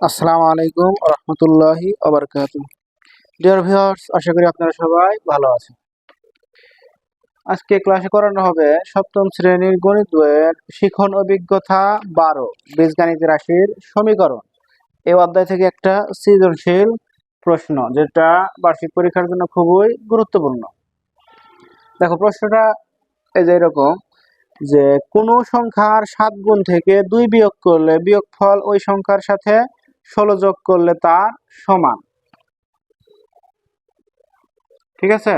আসসালামু আলাইকুম রহমতুল্লাহি আবরকাত ডিয়ার ভিউয়ার্স আশা করি আপনারা সবাই ভালো আছেন। আজকে ক্লাসে করানো হবে সপ্তম শ্রেণির গণিত বইয়ের শিখন অভিজ্ঞতা বারো, বীজগাণিত রাশির সমীকরণ। এই অধ্যায় থেকে একটা সৃজনশীল প্রশ্ন, যেটা বার্ষিক পরীক্ষার জন্য খুবই গুরুত্বপূর্ণ। দেখো, প্রশ্নটা এই যে এরকম, যে কোনো সংখ্যার সাত গুণ থেকে দুই বিয়োগ করলে বিয়োগফল ওই সংখ্যার সাথে ষোলো যোগ করলে তার সমান। ঠিক আছে?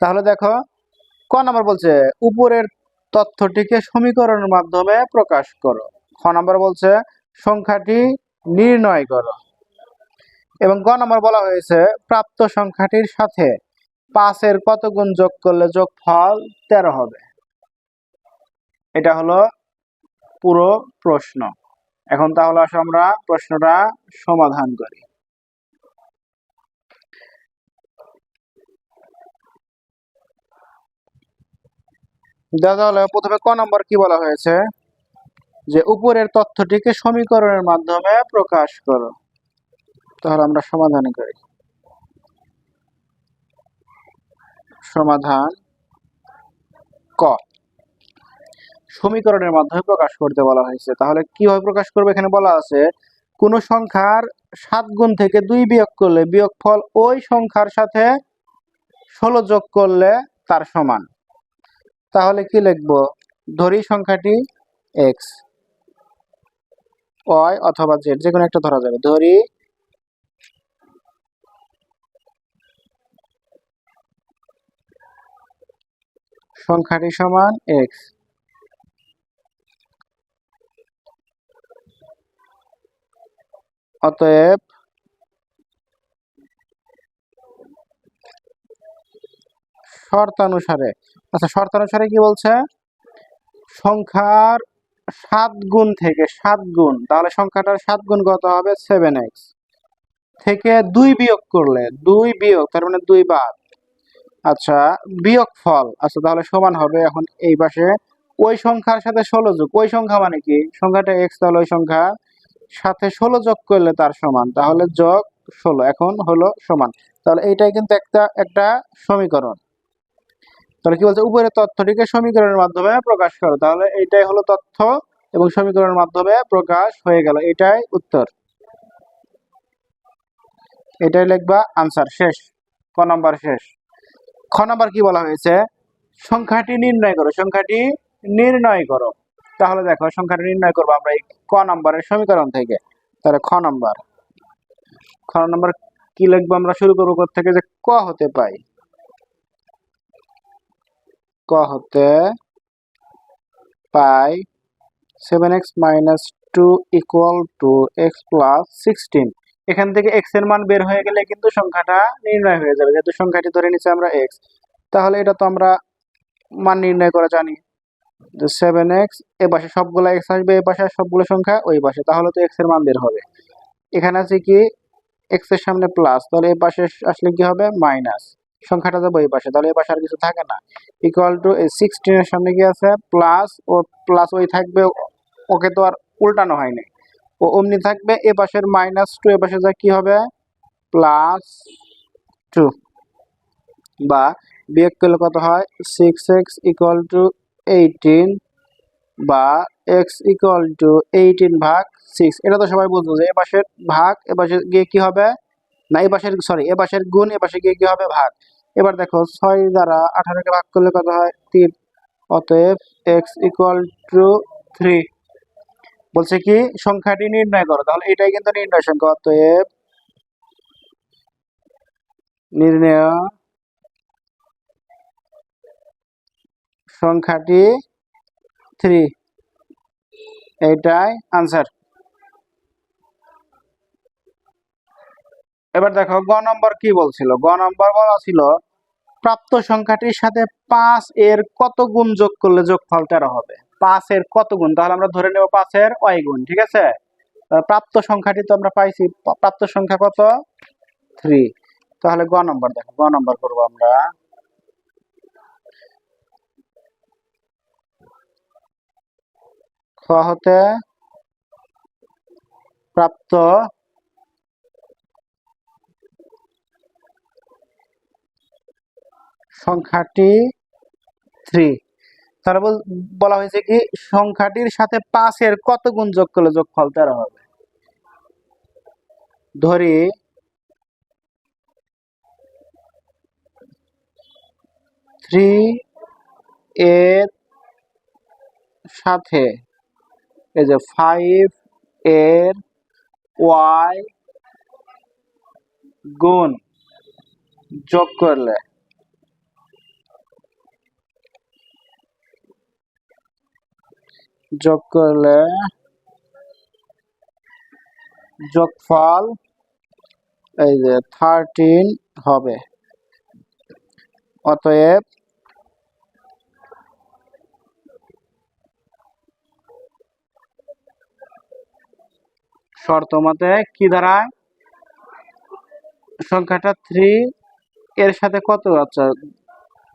তাহলে দেখো, ক নাম্বার বলছে, উপরের তথ্যটিকে সমীকরণের মাধ্যমে প্রকাশ করো। খ নাম্বার বলছে, সংখ্যাটি নির্ণয় করো। এবং গ নম্বর বলা হয়েছে, প্রাপ্ত সংখ্যাটির সাথে পাঁচের কত গুণ যোগ করলে যোগ ফল তেরো হবে? এটা হলো পুরো প্রশ্ন। এখন তাহলে আসো আমরা প্রশ্নটা সমাধান করি। দাদা হলে প্রথমে ক নম্বর কি বলা হয়েছে? যে উপরের তথ্যটিকে সমীকরণের মাধ্যমে প্রকাশ করো। তাহলে আমরা সমাধান করি। সমাধান ক। সমীকরণের মাধ্যমে প্রকাশ করতে বলা হয়েছে। তাহলে কীভাবে প্রকাশ করবে? এখানে বলা আছে, কোন সংখ্যার সাত গুণ থেকে দুই বিয়োগ করলে বিয়োগ ফল ওই সংখ্যার সাথে ষোলো যোগ করলে তার সমান। তাহলে কি লিখব? ধরি সংখ্যাটি এক্স ওয়াই অথবা জেড যে কোনো একটা ধরা যাবে। ধরি সংখ্যাটি সমান এক্স অতএব শর্তানুসারে আচ্ছা শর্তানুসারে কি বলছে? সংখ্যার সাত গুণ থেকে সাত গুণ, তাহলে সংখ্যাটার সাত গুণ কত হবে? সেভেন এক্স থেকে দুই বিয়োগ করলে, দুই বিয়োগ, তার মানে দুই বাদ আচ্ছা বিয়োগ ফল আচ্ছা তাহলে সমান হবে এখন এই পাশে। ওই সংখ্যার সাথে ষোলো যোগ, ওই সংখ্যা মানে কি? সংখ্যাটা এক্স তাহলে ওই সংখ্যা সাথে ষোলো যোগ করলে তার সমান। তাহলে যোগ ষোলো, এখন হলো সমান। তাহলে এইটাই কিন্তু একটা একটা সমীকরণ। তাহলে কি বলছে? উপরের তথ্যটিকে সমীকরণের মাধ্যমে প্রকাশ করো। তাহলে এইটাই হলো তথ্য এবং সমীকরণের মাধ্যমে প্রকাশ হয়ে গেল। এটাই উত্তর। এটাই লিখবা আনসার শেষ। ক নম্বর শেষ। খ নম্বর কি বলা হয়েছে? সংখ্যাটি নির্ণয় করো। সংখ্যাটি নির্ণয় করো। তাহলে দেখো, সংখ্যাটা নির্ণয় করব আমরা এই ক নম্বরের সমীকরণ থেকে। তাহলে খ নম্বর। খ নম্বর কি লিখব আমরা শুরু করব থেকে? যে ক হতে পাই। ক হতে পাই seven x minus two equal to x plus sixteen এখান থেকে এক্সের মান বের হয়ে গেলে কিন্তু সংখ্যাটা নির্ণয় হয়ে যাবে। যেহেতু সংখ্যাটি ধরে নিচ্ছি আমরা এক্স তাহলে এটা তো আমরা মান নির্ণয় করা জানি। সেভেন এক্স এ পাশে সবগুলো এক্স আসবে, এ পাশে সবগুলো সংখ্যা ওই পাশে। তাহলে তো এক্সের মান বের হবে। এখানে আছে কি? এক্সের সামনে প্লাস তাহলে এই পাশে আসলে কি হবে? মাইনাস সংখ্যাটা যাবে ওই পাশে। তাহলে এই পাশে আর কিছু থাকে না। ইকুয়াল টু এই সিক্সটিনের সামনে কি আছে? প্লাস ও প্লাস ওই থাকবে, ওকে তো আর উল্টানো হয়নি। ও অমনি থাকবে, এ পাশের মাইনাস টু এ পাশে যা কি হবে? প্লাস টু বা বিয়োগ করলে কত হয়? Six x equal to eighteen বা এক্স ইকুয়াল টু এইটিন ভাগ সিক্স এটা তো সবাই বলতো যে এ পাশের ভাগ এ পাশে গিয়ে কি হবে? না এ পাশের সরি এ পাশের গুণ এ পাশে গিয়ে কি হবে? ভাগ। এবার দেখো, ছয় দ্বারা আঠারোকে ভাগ করলে কত হয়? তিন। অতএব এক্স ইকুয়াল টু থ্রি বলছে কি? সংখ্যাটি নির্ণয় করো। তাহলে এটাই কিন্তু নির্ণয় সংখ্যা। অতএব নির্ণয় সংখ্যাটি থ্রি এইটাই আনসার এবার দেখো, গ নম্বর কি বলছিল? গ নম্বর বলা ছিল, প্রাপ্ত সংখ্যাটির সাথে পাঁচ এর কত গুণ যোগ করলে যোগফল তেরো হবে? পাঁচ এর কত গুণ? তাহলে আমরা ধরে নেব পাঁচের ওয়াই গুণ, ঠিক আছে? প্রাপ্ত সংখ্যাটি তো আমরা পাইছি, প্রাপ্ত সংখ্যা কত? থ্রি তাহলে গ নম্বর দেখো, গ নম্বর করব আমরা। খ হতে প্রাপ্ত সংখ্যাটি থ্রি তাহলে বলা হয়েছে কি, সংখ্যাটির সাথে পাঁচের কত গুণ যোগ করলে যোগফল তেরো হবে? ধরি থ্রি এর সাথে এই যে ফাইভ এর ওয়াই গুণ যোগ করলে যোগ করলে যোগফল এই যে থার্টিন হবে। অতএব শর্ত মতে কি দাঁড়ায় সংখ্যাটা থ্রি এর সাথে কত? আচ্ছা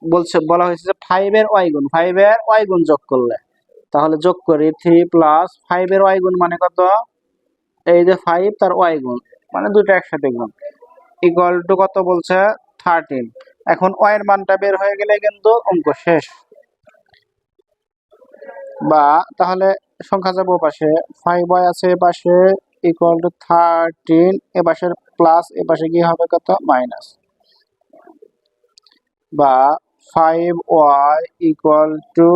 বলছে, বলা হয়েছে যে ফাইভ এর ওয়াই গুণ ফাইভ এর ওয়াই গুণ যোগ করলে। তাহলে যোগ করি থ্রি প্লাস ফাইভ এর ওয়াই গুণ মানে কত? এই যে ফাইভ তার ওয়াই গুণ মানে দুটো একসাথে গুণ। ইকুয়াল টু কত বলছে? থার্টিন এখন ওয়াই এর মানটা বের হয়ে গেলে কিন্তু অঙ্ক শেষ। বা, তাহলে সংখ্যা যাব পাশে। ফাইভ ওয়াই আছে পাশে। ইকুয়াল টু থার্টিন এ পাশের প্লাস এ পাশে কি হবে কত? মাইনাস বা five y equal to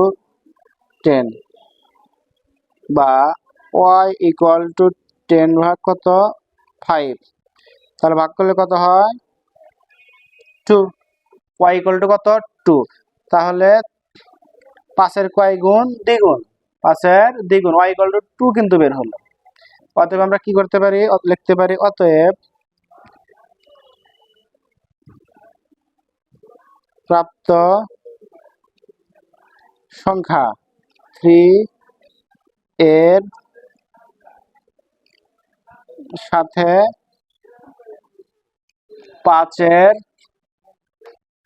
ten বা ওয়াই ইকুয়াল টু টেন ভাগ কত? ফাইভ তাহলে ভাগ করলে কত হয়? টু ওয়াই ইকুয়াল টু কত? টু তাহলে পাঁচের কয় গুণ দ্বিগুণ? পাঁচের দ্বিগুণ। ওয়াই ইকুয়াল টু টু কিন্তু বের হলো। অতএব আমরা কি করতে পারি? লিখতে পারি, অতএব প্রাপ্ত সংখ্যা থ্রি এর সাথে পাঁচের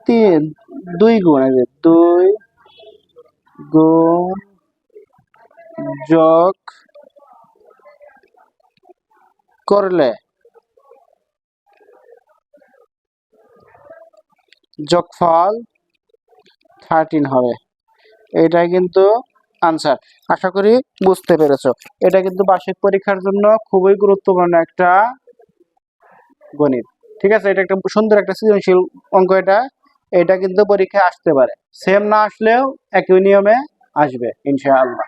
তিন। দুই গুণ দুই গুণ যোগ করলে যোগফল থার্টিন হবে। এটাই কিন্তু আনসার আশা করি বুঝতে পেরেছ। এটা কিন্তু বার্ষিক পরীক্ষার জন্য খুবই গুরুত্বপূর্ণ একটা গণিত। ঠিক আছে? এটা একটা সুন্দর একটা সৃজনশীল অঙ্ক এটা। এটা কিন্তু পরীক্ষায় আসতে পারে। সেম না আসলেও একই নিয়মে আসবে, ইনশাআল্লাহ।